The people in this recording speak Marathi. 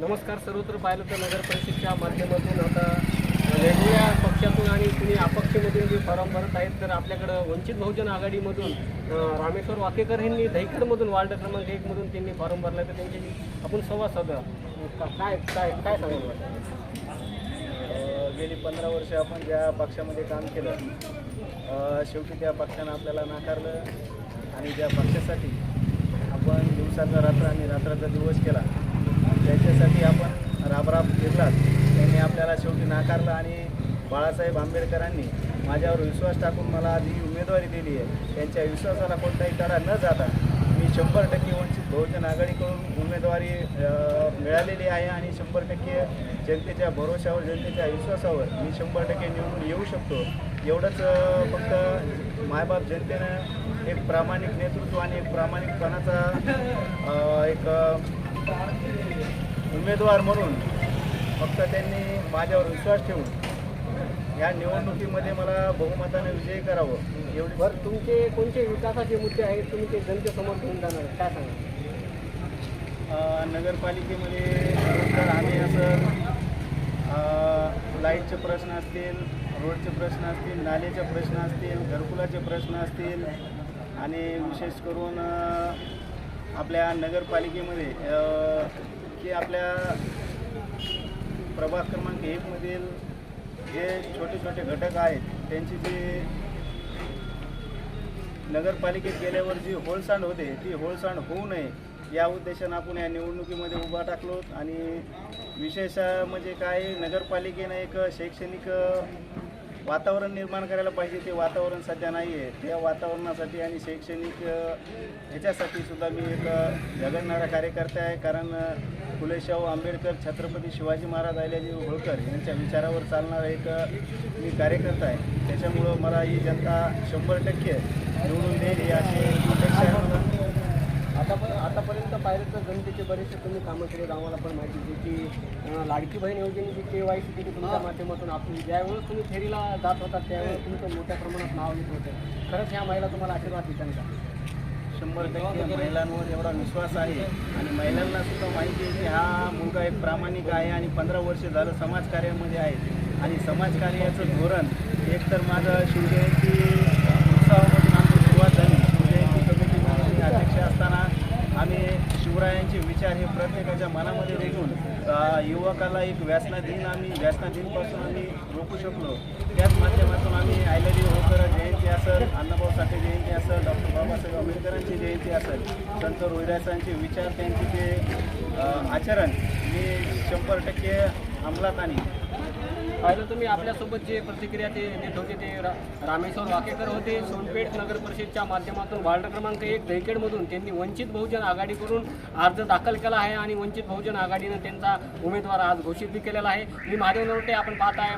नमस्कार सर्वत्र पाहिलं तर नगर परिषदच्या माध्यमातून आता वेगवेगळ्या पक्षातून आणि कुणी अपक्षमधून जे फॉर्म भरत आहेत तर आपल्याकडं वंचित बहुजन आघाडीमधून रामेश्वर वाकेकर यांनी दहीकडमधून वार्ड क्रमांक एकमधून त्यांनी फॉर्म भरला तर त्यांच्याशी आपण संवाद साधा काय काय काय सांगायला गेली पंधरा वर्ष आपण ज्या पक्षामध्ये काम केलं शेवटी त्या पक्षानं आपल्याला नाकारलं आणि ज्या पक्षासाठी आपण दिवसाचा रात्र आणि रात्राचा दिवस केला. त्याच्यासाठी आपण राबराब फिरलात त्यांनी आपल्याला शेवटी नाकारलं आणि बाळासाहेब आंबेडकरांनी माझ्यावर विश्वास टाकून मला जी उमेदवारी दिली आहे. त्यांच्या विश्वासाला कोणताही तडा न जाता मी शंभर टक्के वंचित बहुजन आघाडीकडून उमेदवारी मिळालेली आहे आणि शंभर टक्के जनतेच्या भरोशावर जनतेच्या विश्वासावर मी शंभर टक्के निवडून येऊ शकतो. एवढंच फक्त मायबाप जनतेनं एक प्रामाणिक नेतृत्व आणि एक प्रामाणिकपणाचा एक उमेदवार म्हणून फक्त त्यांनी माझ्यावर विश्वास ठेवून या निवडणुकीमध्ये मला बहुमताने विजयी करावं एवढी बरं तुमचे कोणते विकासाचे मुद्दे आहेत तुम्ही ते जनतेसमोर घेऊन जाणार? काय सांगा नगरपालिकेमध्ये तर आम्ही असं लाईटचे प्रश्न असतील रोडचे प्रश्न असतील नालेचे प्रश्न असतील घरकुलाचे प्रश्न असतील आणि विशेष करून आपल्या नगरपालिकेमध्ये की आपल्या प्रभाग क्रमांक एकमधील जे छोटे छोटे घटक आहेत त्यांची जी नगरपालिकेत गेल्यावर जी होळसांड होते ती होळसांड होऊ नये या उद्देशानं आपण या निवडणुकीमध्ये उभा टाकलो. आणि विशेष म्हणजे काय नगरपालिकेनं एक शैक्षणिक वातावरण निर्माण करायला पाहिजे ते वातावरण सध्या नाही आहे. त्या वातावरणासाठी आणि शैक्षणिक ह्याच्यासाठी सुद्धा मी एक झगडणारा कार्यकर्ता आहे. कारण फुलेशाहू आंबेडकर छत्रपती शिवाजी महाराज अहिल्याजी होळकर यांच्या विचारावर चालणारा एक मी कार्यकर्ता आहे. त्याच्यामुळं मला ही जनता शंभर टक्के निवडून देईल ही अशी अपेक्षा आहे. आतापर्यंत पाहिलं तर जनते बरेचसे तुम्ही कामं केलेत आम्हाला पण माहिती आहे की लाडकी बहीण योजनेची के वाय सी केली तुमच्या माध्यमातून आपण ज्यावेळेस तुम्ही फेरीला जात होता त्यावेळेस तुमचं मोठ्या प्रमाणात नाव येत होतं. खरंच ह्या महिला तुम्हाला आशीर्वाद देतात का? शंभर टक्के महिलांवर एवढा विश्वास आहे. आणि महिलांना सुद्धा माहिती आहे की हा मुलगा एक प्रामाणिक आहे आणि पंधरा वर्ष झालं समाजकार्यामध्ये आहे. आणि समाजकार्याचं धोरण एकतर माझं शिवजयंती उत्सवामधून आमची सुरुवात झाली शिवजयंती कमिटीमध्ये मी अध्यक्ष असताना आम्ही शिवरायांचे विचार हे प्रत्येकाच्या मनामध्ये रुजून युवकाला एक व्यासनाधीन आम्ही व्यासनाधीनपासून आम्ही रोखू शकलो. त्याच माध्यमातून आम्ही आयलरी होकर जयंती असेल अण्णाभाऊ साठे जयंती असेल डॉक्टर बाबासाहेब आंबेडकरांची जयंती असेल संत रोहिदासांचे विचार त्यांचे ते आचरण मी शंभर टक्के अंमलात आणि पाहिलं तुम्ही आपल्यासोबत जे प्रतिक्रिया ते देत होते ते रा रामेश्वर वाकेकर होते सोनपेठ नगर परिषदच्या माध्यमातून वार्ड क्रमांक एक दहीखेडमधून त्यांनी वंचित बहुजन आघाडीकडून अर्ज दाखल केला आहे आणि वंचित बहुजन आघाडीनं त्यांचा उमेदवार आज घोषित केलेला आहे. मी महादेव नरोटे आपण पाहत आहे